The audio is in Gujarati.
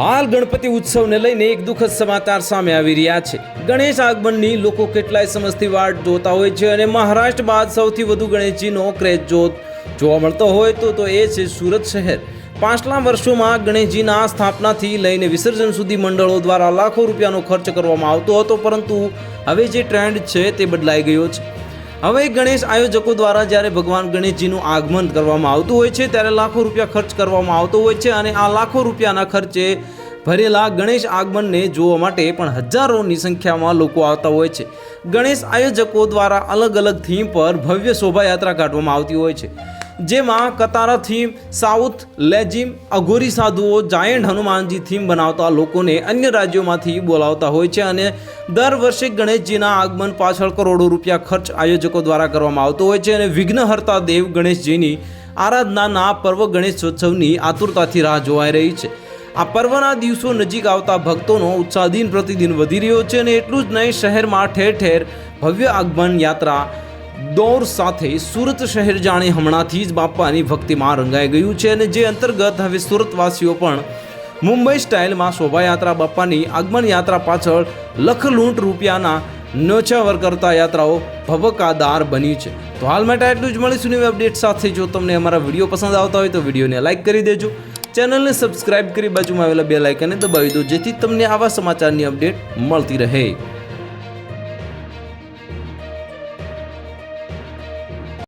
હાલ ગણપતિ ઉત્સવને લઈને એક દુઃખદ સમાચાર સામે આવી રહ્યા છે. ગણેશ આગમનની લોકો કેટલાય સમજથી વાટ જોતા હોય છે અને મહારાષ્ટ્ર બાદ સૌથી વધુ ગણેશજીનો ક્રેઝ જોત જોવા મળતો હોય તો તો એ છે સુરત શહેર. પાછલા વર્ષોમાં ગણેશજીના સ્થાપનાથી લઈને વિસર્જન સુધી મંડળો દ્વારા લાખો રૂપિયાનો ખર્ચ કરવામાં આવતો હતો પરંતુ હવે જે ટ્રેન્ડ છે તે બદલાઈ ગયો છે. હવે ગણેશ આયોજકો દ્વારા જ્યારે ભગવાન ગણેશજીનું આગમન કરવામાં આવતું હોય છે, ત્યારે લાખો રૂપિયા ખર્ચ કરવામાં આવતો હોય છે અને આ લાખો રૂપિયાના ખર્ચે ભરેલા ગણેશ આગમનને જોવા માટે પણ હજારોની સંખ્યામાં લોકો આવતા હોય છે. ગણેશ આયોજકો દ્વારા અલગ અલગ થીમ પર ભવ્ય શોભાયાત્રા કાઢવામાં આવતી હોય છે. જેમાં કતારા થીમ સાઉથ લેજિમ અઘોરી સાધુઓ જાયન્ટ હનુમાનજી થીમ બનાવતા લોકોને અન્ય રાજ્યોમાંથી બોલાવતા હોય છે અને દર વર્ષે ગણેશજીના આગમન પાછળ કરોડો રૂપિયા ખર્ચ આયોજકો દ્વારા કરવામાં આવતો હોય છે અને વિઘ્નહર્તા દેવ ગણેશજીની આરાધનાના પર્વ ગણેશોત્સવની આતુરતાથી રાહ જોવાઈ રહી છે. આ પર્વના દિવસો નજીક આવતા ભક્તોનો ઉત્સાહ દિન પ્રતિદિન વધી રહ્યો છે અને એટલું જ નહીં, શહેરમાં ઠેર ઠેર ભવ્ય આગમન યાત્રા દોર સાથે સુરત શહેર જાણે હમણાંથી જ બાપાની ભક્તિમાં રંગાઈ ગયું છે અને જે અંતર્ગત હવે સુરતવાસીઓ પણ મુંબઈ સ્ટાઇલમાં શોભાયાત્રા બાપાની આગમન યાત્રા પાછળ લખ લૂંટ રૂપિયાના નોછાવર કરતા યાત્રાઓ ભવકાદાર બની છે. તો હાલ માટે એટલું જ મળીશું નવી અપડેટ સાથે. જો તમને અમારા વીડિયો પસંદ આવતા હોય તો વિડીયોને લાઇક કરી દેજો. ચેનલને સબસ્ક્રાઇબ કરી બાજુમાં આવેલા બે લાઇકને દબાવી દો જેથી તમને આવા સમાચારની અપડેટ મળતી રહે.